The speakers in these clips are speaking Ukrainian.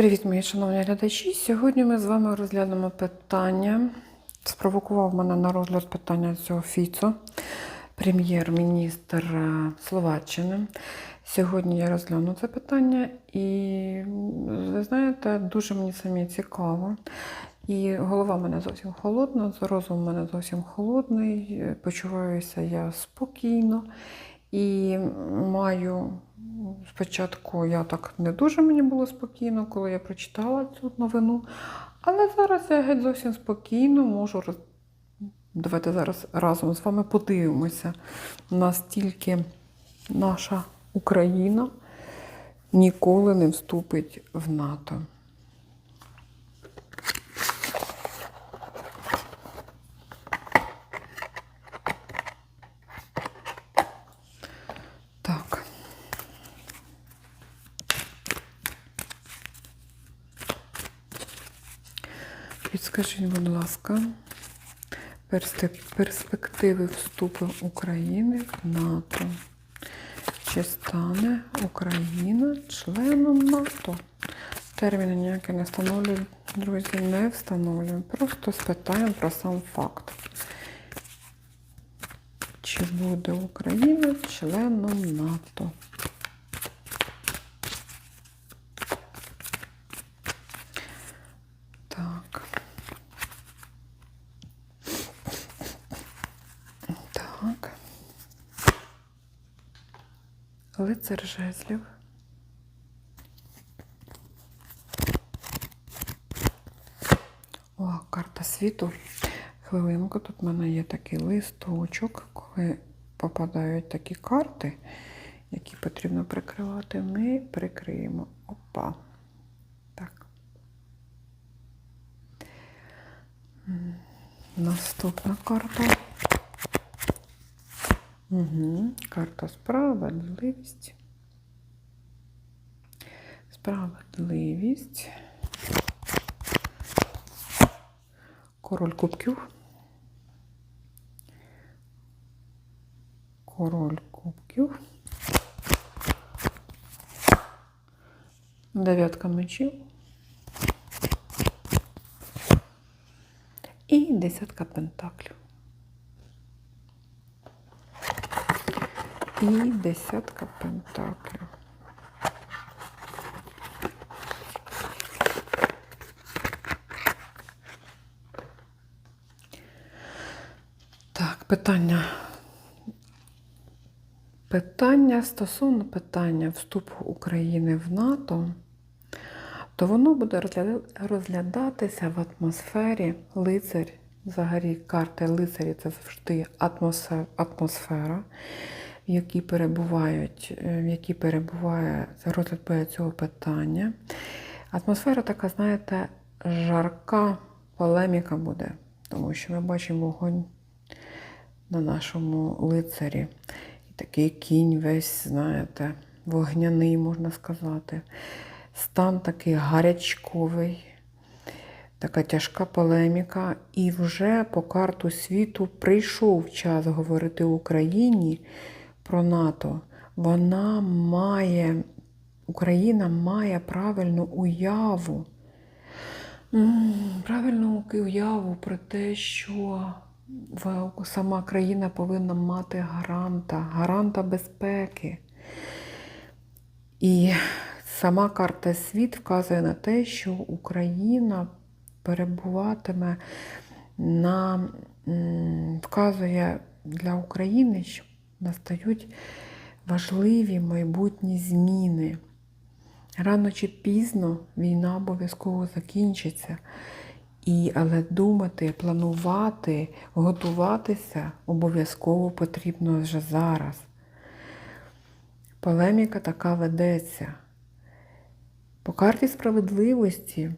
Привіт, мої шановні глядачі. Сьогодні ми з вами розглянемо питання. Спровокував мене на розгляд питання цього Фіцо, прем'єр-міністр е, Словаччини. Сьогодні я розгляну це питання, і ви знаєте, дуже мені самі цікаво. І голова в мене зовсім холодна, розум в мене зовсім холодний, почуваюся я спокійно і маю спочатку я так не дуже мені було спокійно, коли я прочитала цю новину. Але зараз я геть зовсім спокійно можу роз... Давайте зараз разом з вами подивимося, настільки наша Україна ніколи не вступить в НАТО. Так. Підскажіть, будь ласка, перспективи вступу України в НАТО. Чи стане Україна членом НАТО? Терміни ніякі не встановлюють, друзі, не встановлюємо. Просто спитаємо про сам факт. Чи буде Україна членом НАТО? Так. Так. Лицар жезлів. О, карта світу. Хвилинку, тут в мене є такий листочок, коли попадають такі карти, які потрібно прикривати, ми прикриємо. Опа. Так. Наступна карта. Угу. Карта справедливість. Справедливість. Король кубків. Король кубків. Дев'ятка мечів. І десятка пентаклів. І десятка пентаклів. Так, питання. Питання стосовно питання вступу України в НАТО, то воно буде розглядатися в атмосфері лицар. Взагалі, карти лицарі це завжди атмосфера, в якій перебувають, е, в якій перебуває розгляд цього питання. Атмосфера така, знаєте, жарка полеміка буде, тому що ми бачимо вогонь на нашому лицарі. І такий кінь весь, знаєте, вогняний, можна сказати. Стан такий гарячковий, така тяжка полеміка. І вже по карту світу прийшов час говорити Україні про НАТО. Вона має, Україна має правильну уяву. Правильну уяву про те, що сама країна повинна мати гаранта, гаранта безпеки. І сама карта світ вказує на те, що Україна перебуватиме на вказує для України, що настають важливі майбутні зміни. Рано чи пізно війна обов'язково закінчиться. І, але думати, планувати, готуватися обов'язково потрібно вже зараз. Полеміка така ведеться. По карті справедливості,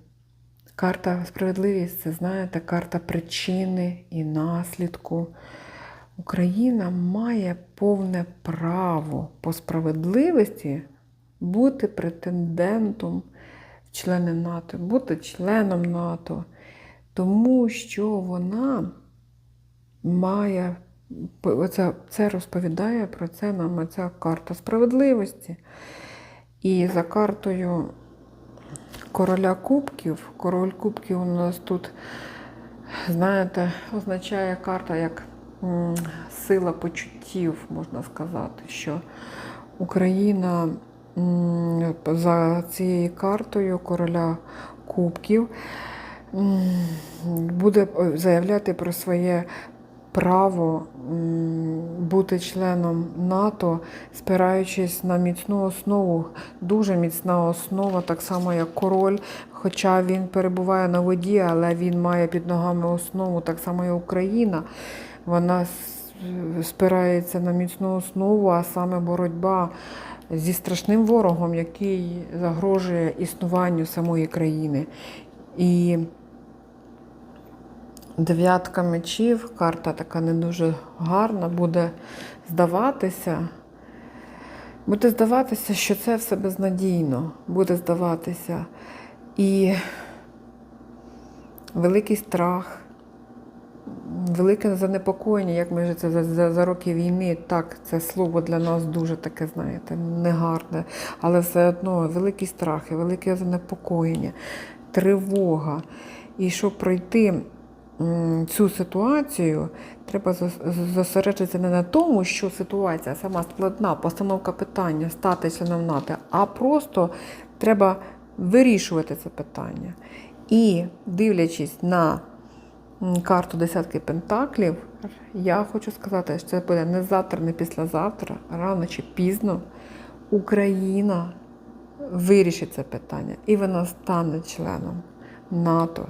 карта справедливість це, знаєте, карта причини і наслідку. Україна має повне право по справедливості бути претендентом в члени НАТО, бути членом НАТО, тому що вона має це, це розповідає про це нам ця карта справедливості. І за картою короля кубків. Король кубків у нас тут, знаєте, означає карта як сила почуттів, можна сказати, що Україна за цією картою короля кубків буде е, заявляти про своє право бути членом НАТО, спираючись на міцну основу, дуже міцна основа, так само як король. Хоча він перебуває на воді, але він має під ногами основу, так само і Україна. Вона спирається на міцну основу, а саме боротьба зі страшним ворогом, який загрожує існуванню самої країни. І дев'ятка мечів, карта така не дуже гарна, буде здаватися. Буде здаватися, що це все безнадійно, буде здаватися. І великий страх, велике занепокоєння, як ми це за, за, за роки війни, так, це слово для нас дуже таке, знаєте, негарне, але все одно великий страх і велике занепокоєння, тривога. І щоб пройти цю ситуацію, треба зосередитися не на тому, що ситуація сама складна, постановка питання, стати членом НАТО, а просто треба вирішувати це питання. І дивлячись на карту десятки пентаклів, я хочу сказати, що це буде не завтра, не післязавтра, рано чи пізно Україна вирішить це питання, і вона стане членом НАТО.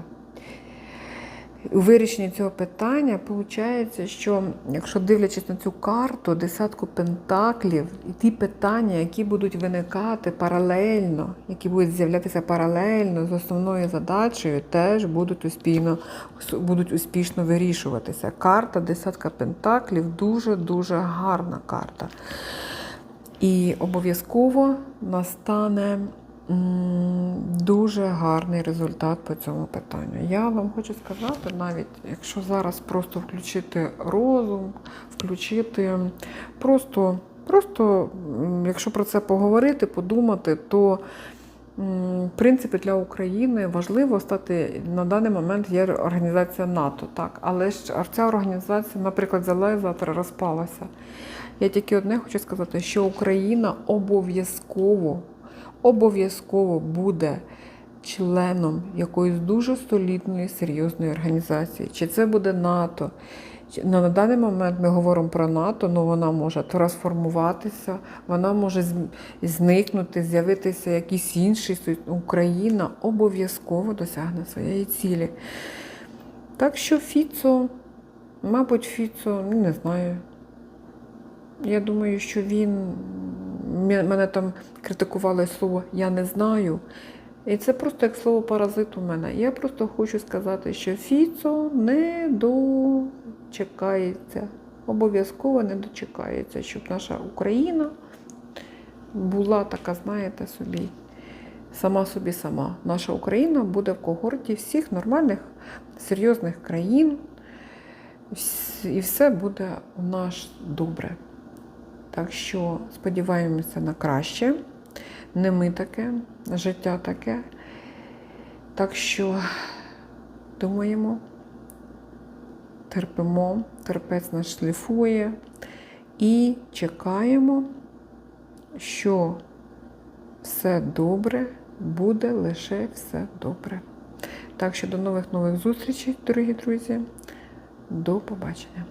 У вирішенні цього питання виходить, що якщо дивлячись на цю карту, десятку пентаклів, і ті питання, які будуть виникати паралельно, які будуть з'являтися паралельно з основною задачею, теж будуть успішно, будуть успішно вирішуватися. Карта десятка пентаклів дуже-дуже гарна карта. І обов'язково настане дуже гарний результат по цьому питанню. Я вам хочу сказати, навіть якщо зараз просто включити розум, включити просто, просто якщо про це поговорити, подумати, то в принципі для України важливо стати на даний момент є організація НАТО, так, але ж ця організація, наприклад, взяла завтра розпалася. Я тільки одне хочу сказати, що Україна обов'язково, обов'язково буде членом якоїсь дуже солідної, серйозної організації. Чи це буде НАТО? ну, На даний момент ми говоримо про НАТО, але вона може трансформуватися, вона може зникнути, з'явитися якийсь інший. Україна обов'язково досягне своєї цілі. Так що Фіцо, мабуть, Фіцо, ну, не знаю. Я думаю, що він мене там критикували слово Я не знаю. І це просто як слово паразит у мене. Я просто хочу сказати, що Фіцо не дочекається, обов'язково не дочекається, щоб наша Україна була така, знаєте, собі, сама собі сама. Наша Україна буде в когорті всіх нормальних, серйозних країн, і все буде у нас добре. Так що сподіваємося на краще. Не ми таке, життя таке. Так що думаємо, терпимо, терпець нас шліфує і чекаємо, що все добре, буде лише все добре. Так що до нових нових зустрічей, дорогі друзі. До побачення.